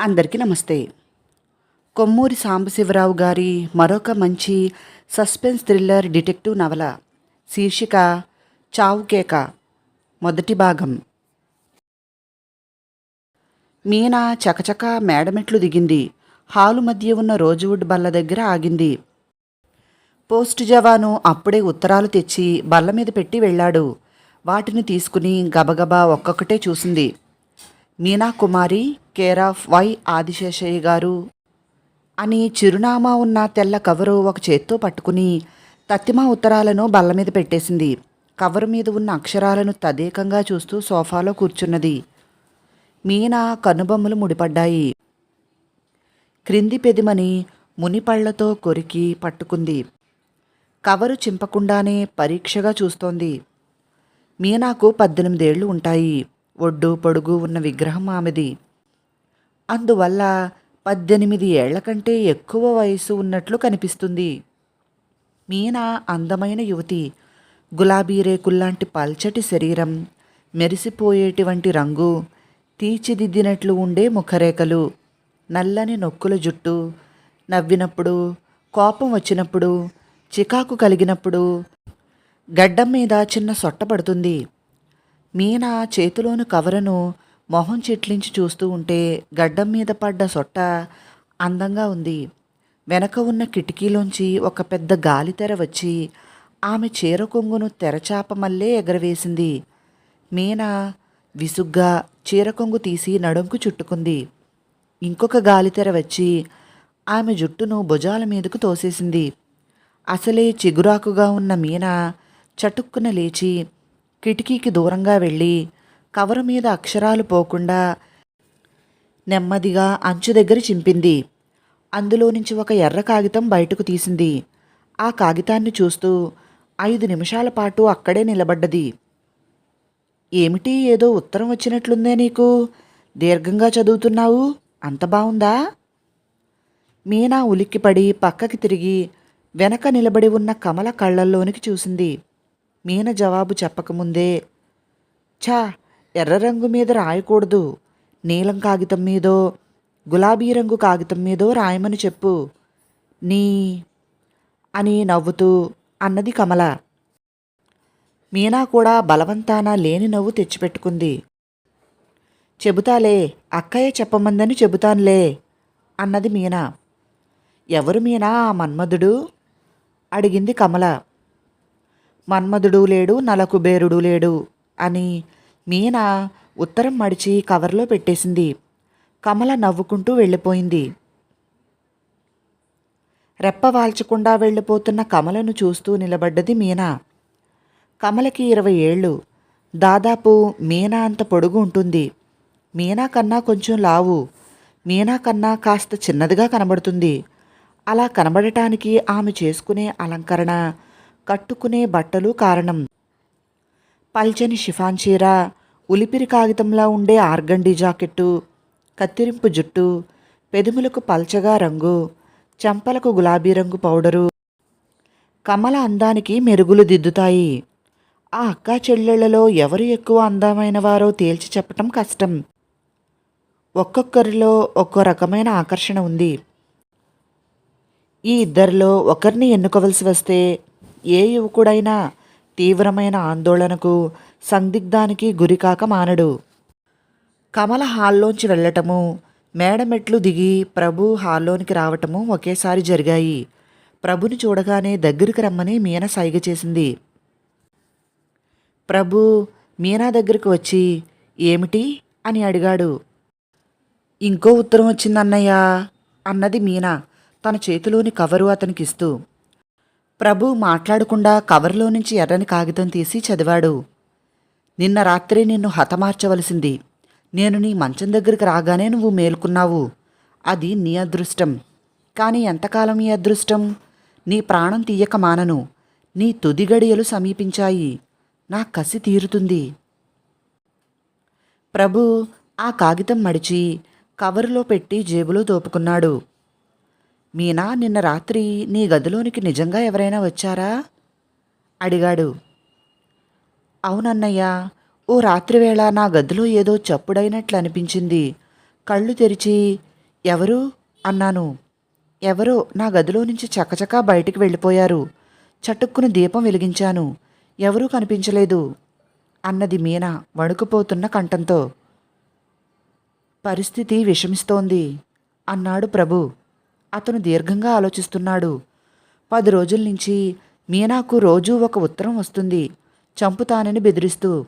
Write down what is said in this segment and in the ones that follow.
అందరికీ నమస్తే. కొమ్మూరి సాంబశివరావు గారి మరొక మంచి సస్పెన్స్ థ్రిల్లర్ డిటెక్టివ్ నవల శీర్షిక చావు కేక మొదటి భాగం. మీనా చకచక మేడమెట్లు దిగింది. హాలు మధ్య ఉన్న రోజువుడ్ బల్ల దగ్గర ఆగింది. పోస్ట్ జవాను అప్పుడే ఉత్తరాలు తెచ్చి బల్ల మీద పెట్టి వెళ్ళాడు. వాటిని తీసుకుని గబగబా ఒక్కొక్కటే చూసింది. Meena Kumari care of Y Adiseshayya garu. అని చిరునామా ఉన్న తెల్ల కవరు ఒక చేత్తో పట్టుకుని తత్తిమా ఉత్తరాలను బల్ల మీద పెట్టేసింది. కవరు మీద ఉన్న అక్షరాలను తదేకంగా చూస్తూ సోఫాలో కూర్చున్నది. మీనా కనుబొమ్మలు ముడిపడ్డాయి. క్రింది పెదిమని మునిపళ్ళతో కొరికి పట్టుకుంది. కవరు చింపకుండానే పరీక్షగా చూస్తోంది. మీనాకు పద్దెనిమిదేళ్ళు ఉంటాయి. ఒడ్డు పొడుగు ఉన్న విగ్రహం ఆమెది. అందువల్ల పద్దెనిమిది ఏళ్ళ కంటే ఎక్కువ వయసు ఉన్నట్లు కనిపిస్తుంది. మీనా అందమైన యువతి. గులాబీ రేకుల్లాంటి పల్చటి శరీరం. మెరిసిపోయేటువంటి రంగు. తీర్చిదిద్దినట్లు ఉండే ముఖరేఖలు. నల్లని నొక్కుల జుట్టు. నవ్వినప్పుడు కోపం వచ్చినప్పుడు చికాకు కలిగినప్పుడు గడ్డం మీద చిన్న సొట్ట పడుతుంది. మీనా చేతిలోని కవరను మొహం చిట్లించి చూస్తూ ఉంటే గడ్డం మీద పడ్డ సొట్ట అందంగా ఉంది. వెనక ఉన్న కిటికీలోంచి ఒక పెద్ద గాలితెర వచ్చి ఆమె చీర కొంగును తెరచాప మల్లే ఎగరవేసింది. మీనా విసుగ్గా చీర కొంగు తీసి నడుంకు చుట్టుకుంది. ఇంకొక గాలితెర వచ్చి ఆమె జుట్టును భుజాల మీదకు తోసేసింది. అసలే చిగురాకుగా ఉన్న మీనా చటుక్కున లేచి కిటికీకి దూరంగా వెళ్ళి కవరు మీద అక్షరాలు పోకుండా నెమ్మదిగా అంచు దగ్గర చింపింది. అందులో నుంచి ఒక ఎర్ర కాగితం బయటకు తీసింది. ఆ కాగితాన్ని చూస్తూ ఐదు నిమిషాల పాటు అక్కడే నిలబడ్డది. ఏమిటి ఏదో ఉత్తరం వచ్చినట్లుందే నీకు? దీర్ఘంగా చదువుతున్నావు? అంత బావుందా? మీనా ఉలిక్కిపడి పక్కకి తిరిగి వెనక నిలబడి ఉన్న కమల కళ్ళల్లోనికి చూసింది. మీన జవాబు చెప్పకముందే ఛా ఎర్ర రంగు మీద రాయకూడదు నీలం కాగితం మీదో గులాబీ రంగు కాగితం మీదో రాయమని చెప్పు నీ అని నవ్వుతూ అన్నది కమల. మీనా కూడా బలవంతాన లేని నవ్వు తెచ్చిపెట్టుకుంది. చెబుతాలే అక్కయ్య చెప్పమందని చెబుతానులే అన్నది మీనా. ఎవరు మీనా ఆ మన్మధుడు? అడిగింది కమల. మన్మధుడు లేడు నలకుబేరుడు లేడు అని మీనా ఉత్తరం మడిచి కవర్లో పెట్టేసింది. కమల నవ్వుకుంటూ వెళ్ళిపోయింది. రెప్పవాల్చకుండా వెళ్ళిపోతున్న కమలను చూస్తూ నిలబడ్డది మీనా. కమలకి ఇరవై ఏళ్ళు. దాదాపు మీనా అంత పొడుగు ఉంటుంది. మీనా కన్నా కొంచెం లావు. మీనా కన్నా కాస్త చిన్నదిగా కనబడుతుంది. అలా కనబడటానికి ఆమె చేసుకునే అలంకరణ కట్టుకునే బట్టలు కారణం. పల్చని షిఫాన్ చీర ఉలిపిరి కాగితంలా ఉండే ఆర్గండి జాకెట్టు కత్తిరింపు జుట్టు పెదుములకు పల్చగా రంగు చెంపలకు గులాబీ రంగు పౌడరు. కమల అందానికి మెరుగులు దిద్దుతాయి. ఆ అక్కా చెల్లెళ్ళలో ఎవరు ఎక్కువ అందమైన వారో తేల్చి చెప్పటం కష్టం. ఒక్కొక్కరిలో ఒక్కో రకమైన ఆకర్షణ ఉంది. ఈ ఇద్దరిలో ఒకరిని ఎన్నుకోవలసి వస్తే ఏ యువకుడైనా తీవ్రమైన ఆందోళనకు సందిగ్ధానికి గురికాక మానడు. కమల హాల్లోంచి వెళ్ళటము మేడమెట్లు దిగి ప్రభు హాల్లోనికి రావటము ఒకేసారి జరిగాయి. ప్రభుని చూడగానే దగ్గరికి రమ్మని మీన సైగ చేసింది. ప్రభు మీనా దగ్గరికి వచ్చి ఏమిటి? అని అడిగాడు. ఇంకో ఉత్తరం వచ్చిందన్నయ్యా అన్నది మీనా తన చేతిలోని కవరు అతనికిస్తూ. ప్రభు మాట్లాడకుండా కవర్లో నుంచి ఎర్రని కాగితం తీసి చదివాడు. నిన్న రాత్రి నిన్ను హతమార్చవలసింది. నేను నీ మంచం దగ్గరికి రాగానే నువ్వు మేల్కున్నావు. అది నీ అదృష్టం. కానీ ఎంతకాలం ఈ అదృష్టం? నీ ప్రాణం తీయక మానను. నీ తుది గడియలు సమీపించాయి. నా కసి తీరుతుంది. ప్రభు ఆ కాగితం మడిచి కవరులో పెట్టి జేబులో దోపుకున్నాడు. మీనా నిన్న రాత్రి నీ గదిలోనికి నిజంగా ఎవరైనా వచ్చారా? అడిగాడు. అవునన్నయ్య ఓ రాత్రివేళ నా గదిలో ఏదో చప్పుడైనట్లు అనిపించింది కళ్ళు తెరిచి ఎవరు? అన్నాను. ఎవరో నా గదిలో నుంచి చకచకా బయటికి వెళ్ళిపోయారు. చటుక్కును దీపం వెలిగించాను. ఎవరూ కనిపించలేదు. అన్నది మీనా వణుకుపోతున్న కంఠంతో. పరిస్థితి విషమిస్తోంది అన్నాడు ప్రభు. అతను దీర్ఘంగా ఆలోచిస్తున్నాడు. పది రోజుల నుంచి మీనాకు రోజూ ఒక ఉత్తరం వస్తుంది. చంపుతానని బెదిరిస్తూ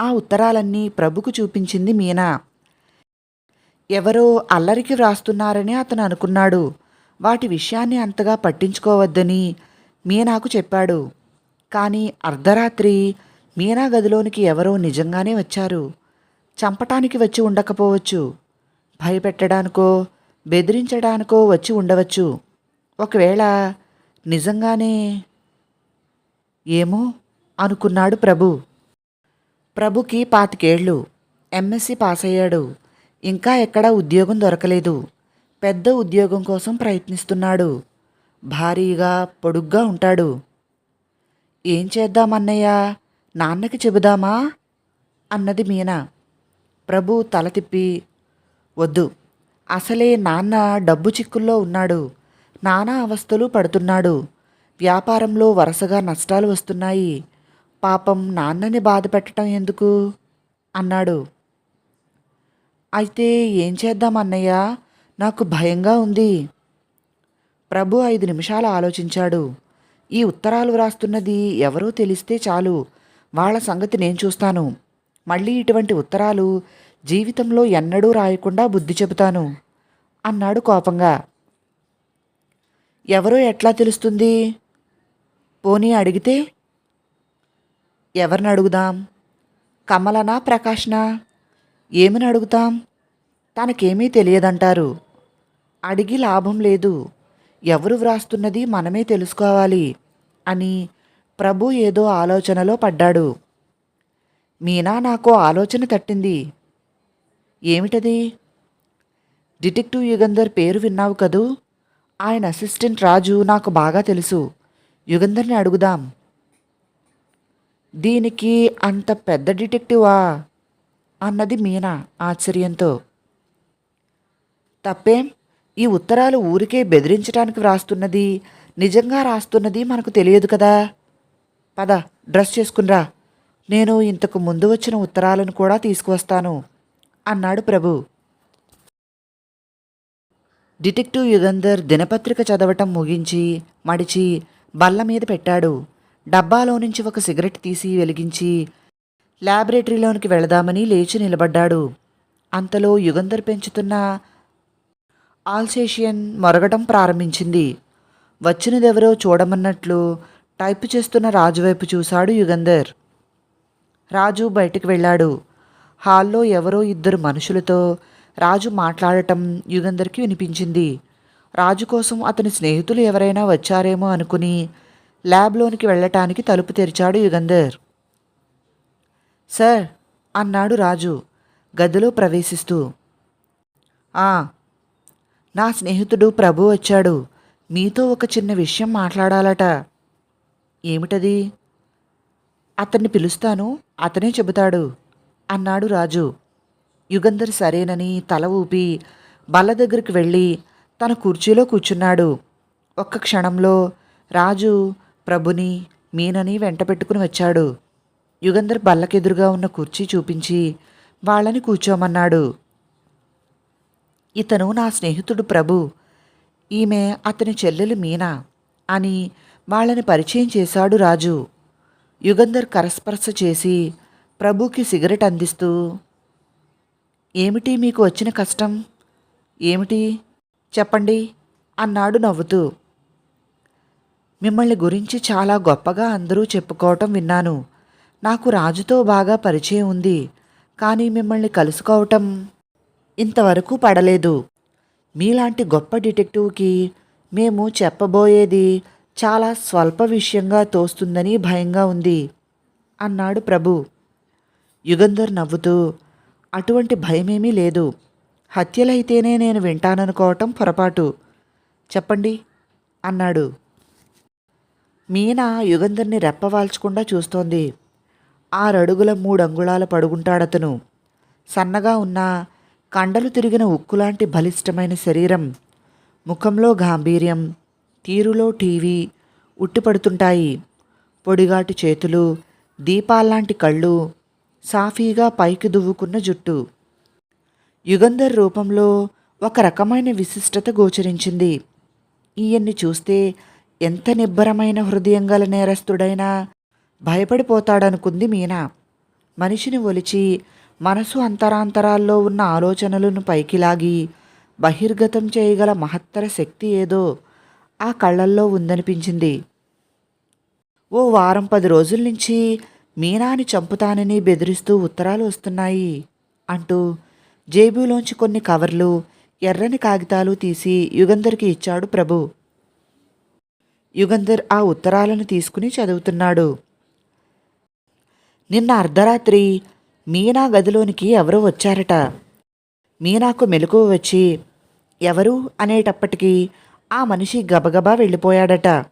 ఆ ఉత్తరాలన్నీ ప్రభుకు చూపించింది మీనా. ఎవరో అల్లరికి వ్రాస్తున్నారని అతను అనుకున్నాడు. వాటి విషయాన్ని అంతగా పట్టించుకోవద్దని మీనాకు చెప్పాడు. కానీ అర్ధరాత్రి మీనా గదిలోనికి ఎవరో నిజంగానే వచ్చారు. చంపటానికి వచ్చి ఉండకపోవచ్చు. భయపెట్టడానికో బెదిరించడానికో వచ్చి ఉండవచ్చు. ఒకవేళ నిజంగానే ఏమో అనుకున్నాడు ప్రభు. ప్రభుకి పాతికేళ్ళు. ఎంఎస్సి పాస్ అయ్యాడు ఇంకా ఎక్కడా ఉద్యోగం దొరకలేదు. పెద్ద ఉద్యోగం కోసం ప్రయత్నిస్తున్నాడు. భారీగా పొడుగ్గా ఉంటాడు. ఏం చేద్దామన్నయ్య నాన్నకి చెబుదామా? అన్నది మీనా. ప్రభు తల తిప్పి వద్దు. అసలే నాన్న డబ్బు చిక్కుల్లో ఉన్నాడు. నానా అవస్థలు పడుతున్నాడు. వ్యాపారంలో వరుసగా నష్టాలు వస్తున్నాయి. పాపం నాన్నని బాధ పెట్టడం ఎందుకు? అన్నాడు. అయితే ఏం చేద్దాం అన్నయ్య? నాకు భయంగా ఉంది. ప్రభు ఐదు నిమిషాలు ఆలోచించాడు. ఈ ఉత్తరాలు వ్రాస్తున్నది ఎవరో తెలిస్తే చాలు. వాళ్ళ సంగతి నేను చూస్తాను. మళ్ళీ ఇటువంటి ఉత్తరాలు జీవితంలో ఎన్నడూ రాయకుండా బుద్ధి చెబుతాను. అన్నాడు కోపంగా. ఎవరో ఎట్లా తెలుస్తుంది? పోనీ అడిగితే? ఎవరిని అడుగుదాం? కమలనా ప్రకాష్నా? ఏమని అడుగుతాం? తనకేమీ తెలియదంటారు. అడిగి లాభం లేదు. ఎవరు వ్రాస్తున్నది మనమే తెలుసుకోవాలి అని ప్రభు ఏదో ఆలోచనలో పడ్డాడు. మీనా నాకు ఆలోచన తట్టింది. ఏమిటది? డిటెక్టివ్ యుగంధర్ పేరు విన్నావు కదూ? ఆయన అసిస్టెంట్ రాజు నాకు బాగా తెలుసు. యుగంధర్ని అడుగుదాం. దీనికి అంత పెద్ద డిటెక్టివా? అన్నది మీనా ఆశ్చర్యంతో. తప్పేం? ఈ ఉత్తరాలు ఊరికే బెదిరించడానికి వ్రాస్తున్నది నిజంగా రాస్తున్నది మనకు తెలియదు కదా. పద డ్రెస్ చేసుకునిరా. నేను ఇంతకు ముందు వచ్చిన ఉత్తరాలను కూడా తీసుకువస్తాను అన్నాడు ప్రభు. డిటెక్టివ్ యుగంధర్ దినపత్రిక చదవటం ముగించి మడిచి బల్ల మీద పెట్టాడు. డబ్బాలో నుంచి ఒక సిగరెట్ తీసి వెలిగించి ల్యాబొరేటరీలోనికి వెళదామని లేచి నిలబడ్డాడు. అంతలో యుగంధర్ పెంచుతున్న ఆల్సేషియన్ మొరగటం ప్రారంభించింది. వచ్చినదెవరో చూడమన్నట్లు టైపు చేస్తున్న రాజు వైపు చూశాడు యుగంధర్. రాజు బయటికి వెళ్ళాడు. హాల్లో ఎవరో ఇద్దరు మనుషులతో రాజు మాట్లాడటం యుగంధర్కి వినిపించింది. రాజు కోసం అతని స్నేహితులు ఎవరైనా వచ్చారేమో అనుకుని ల్యాబ్లోనికి వెళ్ళటానికి తలుపు తెరిచాడు యుగంధర్. సార్ అన్నాడు రాజు గదిలో ప్రవేశిస్తూ. "ఆ, నా స్నేహితుడు ప్రభు వచ్చాడు. మీతో ఒక చిన్న విషయం మాట్లాడాలట. ఏమిటది? అతన్ని పిలుస్తాను అతనే చెబుతాడు అన్నాడు రాజు. యుగంధర్ సరేనని తల ఊపి బల్ల దగ్గరికి వెళ్ళి తన కుర్చీలో కూర్చున్నాడు. ఒక్క క్షణంలో రాజు ప్రభుని మీనని వెంట పెట్టుకుని వచ్చాడు. యుగంధర్ బల్లకెదురుగా ఉన్న కుర్చీ చూపించి వాళ్ళని కూర్చోమన్నాడు. ఇతను నా స్నేహితుడు ప్రభు. ఈమె అతని చెల్లెలు మీనా అని వాళ్ళని పరిచయం చేశాడు రాజు. యుగంధర్ కరస్పర్శ చేసి ప్రభుకి సిగరెట్ అందిస్తూ ఏమిటి మీకు వచ్చిన కష్టం? ఏమిటి? చెప్పండి అన్నాడు నవ్వుతూ. మిమ్మల్ని గురించి చాలా గొప్పగా అందరూ చెప్పుకోవటం విన్నాను. నాకు రాజుతో బాగా పరిచయం ఉంది. కానీ మిమ్మల్ని కలుసుకోవటం ఇంతవరకు పడలేదు. మీలాంటి గొప్ప డిటెక్టివ్కి మేము చెప్పబోయేది చాలా స్వల్ప విషయంగా తోస్తుందని భయంగా ఉంది అన్నాడు ప్రభు. యుగంధర్ నవ్వుతూ అటువంటి భయమేమీ లేదు. హత్యలైతేనే నేను వింటాననుకోవటం పొరపాటు. చెప్పండి అన్నాడు. మీనా యుగంధర్ని రెప్పవాల్చకుండా చూస్తోంది. ఆరడుగుల మూడంగుళాల పడుగుంటాడతను. సన్నగా ఉన్న కండలు తిరిగిన ఉక్కులాంటి బలిష్టమైన శరీరం. ముఖంలో గాంభీర్యం తీరులో టీవీ ఉట్టిపడుతుంటాయి. పొడిగాటి చేతులు దీపాల్లాంటి కళ్ళు సాఫీగా పైకి దువ్వుకున్న జుట్టు. యుగంధర్ రూపంలో ఒక రకమైన విశిష్టత గోచరించింది. ఈయన్ని చూస్తే ఎంత నిబ్బరమైన హృదయం గల నేరస్తుడైనా భయపడిపోతాడనుకుంది మీనా. మనిషిని ఒలిచి మనసు అంతరాంతరాల్లో ఉన్న ఆలోచనలను పైకి లాగి బహిర్గతం చేయగల మహత్తర శక్తి ఏదో ఆ కళ్ళల్లో ఉందనిపించింది. ఓ వారం పది రోజుల నుంచి మీనాని చంపుతానని బెదిరిస్తూ ఉత్తరాలు వస్తున్నాయి అంటూ జేబులోంచి కొన్ని కవర్లు ఎర్రని కాగితాలు తీసి యుగంధర్కి ఇచ్చాడు ప్రభు. యుగంధర్ ఆ ఉత్తరాలను తీసుకుని చదువుతున్నాడు. నిన్న అర్ధరాత్రి మీనా గదిలోనికి ఎవరో వచ్చారట. మీనాకు మెలకువ వచ్చి ఎవరు? అనేటప్పటికీ ఆ మనిషి గబగబా వెళ్ళిపోయాడట.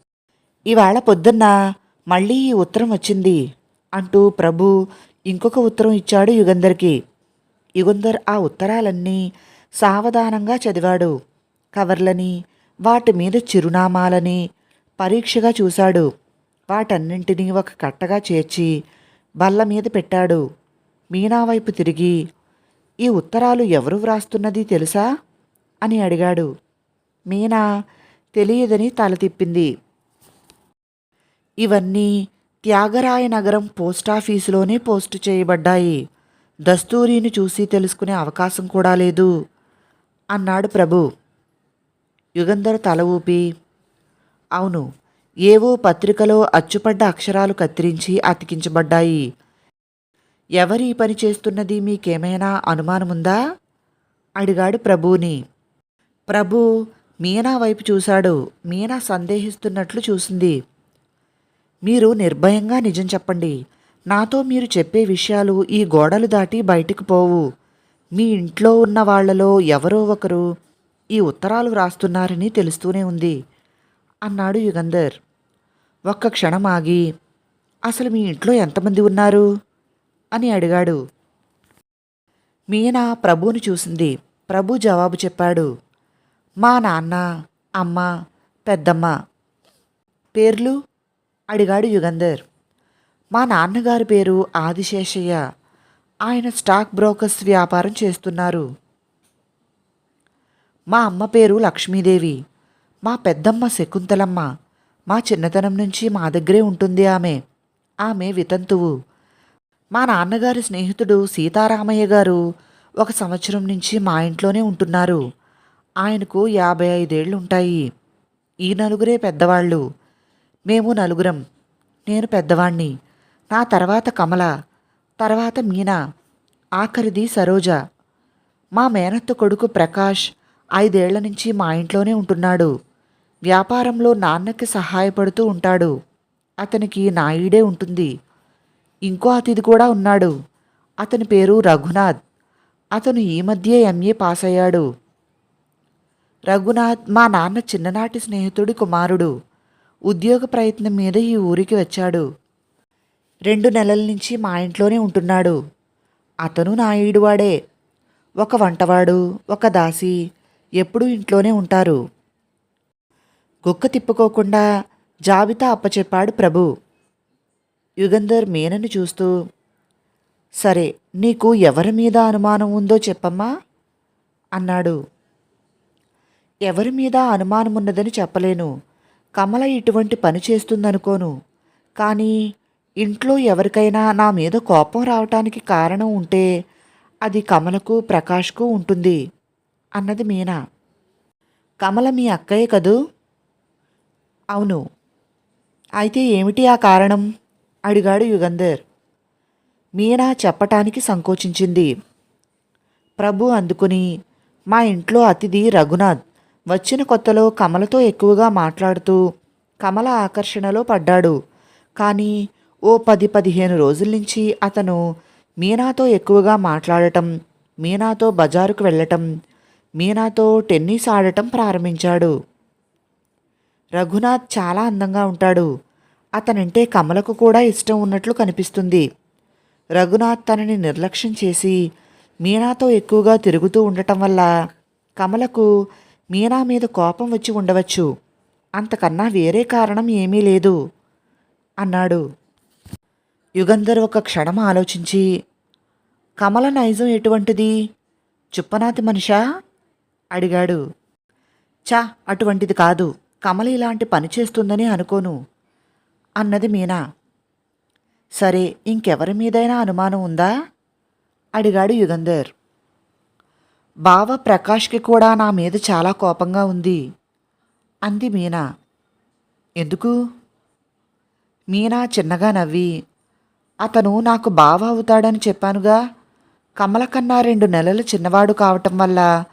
ఇవాళ పొద్దున్న మళ్ళీ ఈ ఉత్తరం వచ్చింది. అంటూ ప్రభు ఇంకొక ఉత్తరం ఇచ్చాడు యుగంధర్కి. యుగంధర్ ఆ ఉత్తరాలన్నీ సావధానంగా చదివాడు. కవర్లని వాటి మీద చిరునామాలని పరీక్షగా చూశాడు. వాటన్నింటినీ ఒక కట్టగా చేర్చి బల్ల మీద పెట్టాడు. మీనా వైపు తిరిగి ఈ ఉత్తరాలు ఎవరు వ్రాస్తున్నది తెలుసా? అని అడిగాడు. మీనా తెలియదని తల తిప్పింది. ఇవన్నీ త్యాగరాయ నగరం పోస్టాఫీసులోనే పోస్టు చేయబడ్డాయి. దస్తూరిని చూసి తెలుసుకునే అవకాశం కూడా లేదు. అన్నాడు ప్రభు. యుగంధర్ తల ఊపి అవును ఏవో పత్రికలో అచ్చుపడ్డ అక్షరాలు కత్తిరించి అతికించబడ్డాయి. ఎవరి ఈ పని చేస్తున్నది? మీకేమైనా అనుమానముందా? అడిగాడు ప్రభుని ప్రభు మీనా వైపు చూశాడు. మీనా సందేహిస్తున్నట్లు చూసింది. మీరు నిర్భయంగా నిజం చెప్పండి. నాతో మీరు చెప్పే విషయాలు ఈ గోడలు దాటి బయటికి పోవు. మీ ఇంట్లో ఉన్న వాళ్ళలో ఎవరో ఒకరు ఈ ఉత్తరాలు వ్రాస్తున్నారని తెలుస్తూనే ఉంది. అన్నాడు యుగంధర్. ఒక్క క్షణం ఆగి అసలు మీ ఇంట్లో ఎంతమంది ఉన్నారు? అని అడిగాడు. మీనా ప్రభువును చూసింది. ప్రభు జవాబు చెప్పాడు. మా నాన్న అమ్మ పెద్దమ్మ. పేర్లు? అడిగాడు యుగంధర్. మా నాన్నగారి పేరు ఆదిశేషయ్య. ఆయన స్టాక్ బ్రోకర్స్ వ్యాపారం చేస్తున్నారు. మా అమ్మ పేరు లక్ష్మీదేవి. మా పెద్దమ్మ శకుంతలమ్మ. మా చిన్నతనం నుంచి మా దగ్గరే ఉంటుంది ఆమె. ఆమె వితంతువు. మా నాన్నగారి స్నేహితుడు సీతారామయ్య గారు ఒక సంవత్సరం నుంచి మా ఇంట్లోనే ఉంటున్నారు. ఆయనకు యాభై ఐదేళ్ళు ఉంటాయి ఈ నలుగురే పెద్దవాళ్ళు. మేము నలుగురం. నేను పెద్దవాణ్ణి. నా తర్వాత కమల. తర్వాత మీనా. ఆఖరిది సరోజ. మా మేనత్త కొడుకు ప్రకాష్ ఐదేళ్ళ నుంచి మా ఇంట్లోనే ఉంటున్నాడు. వ్యాపారంలో నాన్నకి సహాయపడుతూ ఉంటాడు. అతనికి నాయుడే ఉంటుంది. ఇంకో అతిథి కూడా ఉన్నాడు. అతని పేరు రఘునాథ్. అతను ఈ మధ్య ఎంఏ పాస్ అయ్యాడు రఘునాథ్ మా నాన్న చిన్ననాటి స్నేహితుడి కుమారుడు. ఉద్యోగ ప్రయత్నం మీద ఈ ఊరికి వచ్చాడు. రెండు నెలల నుంచి మా ఇంట్లోనే ఉంటున్నాడు. అతను నా ఈడువాడే. ఒక వంటవాడు ఒక దాసి ఎప్పుడూ ఇంట్లోనే ఉంటారు. కుక్క తిప్పుకోకుండా జాబితా అప్పచెప్పాడు ప్రభు. యుగంధర్ మీనను చూస్తూ సరే నీకు ఎవరి మీద అనుమానం ఉందో చెప్పమ్మా? అన్నాడు. ఎవరి మీద అనుమానం ఉన్నదని చెప్పలేను. కమల ఇటువంటి పని చేస్తుందనుకోను. కానీ ఇంట్లో ఎవరికైనా నా మీద కోపం రావటానికి కారణం ఉంటే అది కమలకు ప్రకాష్కు ఉంటుంది అన్నది మీనా. కమల మీ అక్కయ్య కదూ? అవును. అయితే ఏమిటి ఆ కారణం? అడిగాడు యుగంధర్. మీనా చెప్పటానికి సంకోచించింది. ప్రభు అందుకుని మా ఇంట్లో అతిథి రఘునాథ్. వచ్చిన కొత్తలో కమలతో ఎక్కువగా మాట్లాడుతూ కమల ఆకర్షణలో పడ్డాడు. కానీ ఓ పది పదిహేను రోజుల నుంచి అతను మీనాతో ఎక్కువగా మాట్లాడటం మీనాతో బజారుకు వెళ్ళటం మీనాతో టెన్నిస్ ఆడటం ప్రారంభించాడు. రఘునాథ్ చాలా అందంగా ఉంటాడు. అతనంటే కమలకు కూడా ఇష్టం ఉన్నట్లు కనిపిస్తుంది. రఘునాథ్ తనని నిర్లక్ష్యం చేసి మీనాతో ఎక్కువగా తిరుగుతూ ఉండటం వల్ల కమలకు మీనా మీద కోపం వచ్చి ఉండవచ్చు. అంతకన్నా వేరే కారణం ఏమీ లేదు. అన్నాడు. యుగంధర్ ఒక క్షణం ఆలోచించి కమల నైజం ఎటువంటిది? చుప్పనాతి మనిషా? అడిగాడు. చా అటువంటిది కాదు. కమల ఇలాంటి పని చేస్తుందని అనుకోను అన్నది మీనా. సరే ఇంకెవరి మీదైనా అనుమానం ఉందా? అడిగాడు యుగంధర్. బావ ప్రకాష్కి కూడా నా మీద చాలా కోపంగా ఉంది. అంది మీనా. ఎందుకు? మీనా చిన్నగా నవ్వి అతను నాకు బావ అవుతాడని చెప్పానుగా. కమల కన్నా రెండు నెలలు చిన్నవాడు కావటం వల్ల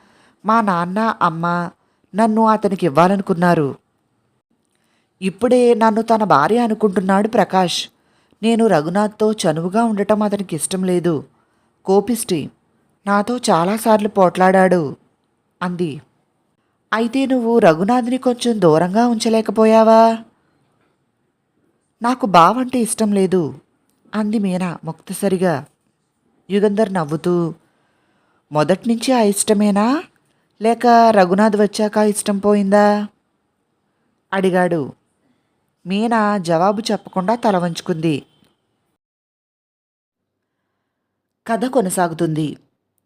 మా నాన్న అమ్మ నన్ను అతనికి ఇవ్వాలనుకున్నారు. ఇప్పుడే నన్ను తన భార్య అనుకుంటున్నాడు ప్రకాష్. నేను రఘునాథ్తో చనువుగా ఉండటం అతనికి ఇష్టం లేదు. కోపిష్టి నాతో చాలాసార్లు పోట్లాడాడు అంది. అయితే నువ్వు రఘునాథ్ని కొంచెం దూరంగా ఉంచలేకపోయావా? నాకు బావంటే ఇష్టం లేదు అంది మీనా ముక్తసరిగా. యుగంధర్ నవ్వుతూ మొదట్నుంచి ఆ ఇష్టమేనా? లేక రఘునాథ్ వచ్చాక ఇష్టం పోయిందా? అడిగాడు. మీనా జవాబు చెప్పకుండా తల వంచుకుంది. కథ కొనసాగుతుంది.